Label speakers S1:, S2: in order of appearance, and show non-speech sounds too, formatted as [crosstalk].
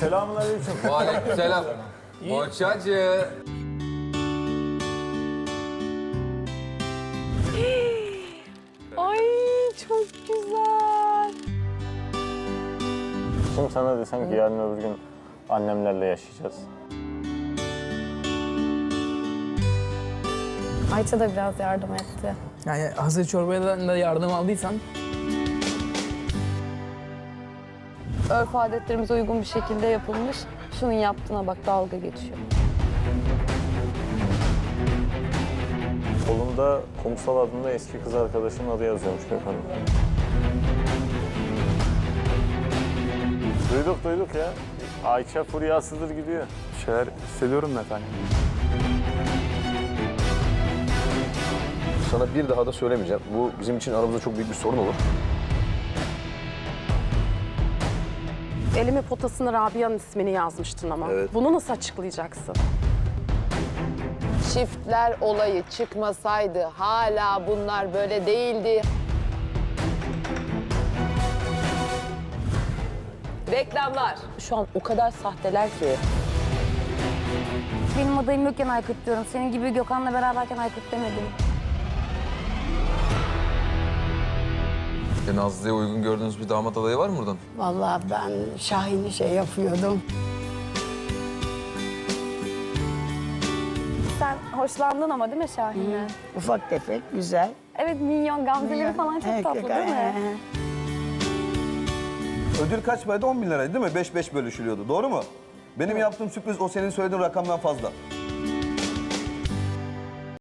S1: Selamünaleyküm. [laughs]
S2: Aleykümselam. Boçacı.
S3: Ay çok güzel.
S1: Şimdi sana desem ki yarın öbür gün annemlerle yaşayacağız.
S3: Ayça da biraz yardım etti.
S4: Yani hazır çorbadan da yardım aldıysan
S3: Örf adetlerimize uygun bir şekilde yapılmış. Şunun yaptığına bak dalga geçiyor.
S1: Kolumda kumsal adında eski kız arkadaşımın adı yazıyormuş Gökhan'ın. Duyduk duyduk ya. Ayça furyasıdır gidiyor.
S5: Bir şeyler hissediyorum efendim.
S6: Sana bir daha da söylemeyeceğim. Bu bizim için aramızda çok büyük bir sorun olur.
S7: Elime potasını Rabia'nın ismini yazmıştın ama.
S6: Evet.
S7: Bunu nasıl açıklayacaksın?
S8: Çiftler olayı çıkmasaydı hala bunlar böyle değildi. Reklamlar. Şu an o kadar sahteler ki.
S9: Benim adayım yokken Aykut diyorum. Senin gibi Gökhan'la beraberken Aykut demedim.
S2: E, Nazlı'ya uygun gördüğünüz bir damat adayı var mı buradan?
S10: Vallahi ben Şahin'i şey yapıyordum.
S3: Sen hoşlandın ama değil mi Şahin'le?
S10: Ufak tefek, güzel.
S3: Evet minyon gamzeleri falan çok
S10: Evet,
S3: tatlı değil mi?
S10: he.
S5: Ödül kaç paraydı? 10 bin liraydı değil mi? 5-5 bölüşülüyordu. Doğru mu? Benim yaptığım sürpriz o senin söylediğin rakamdan fazla.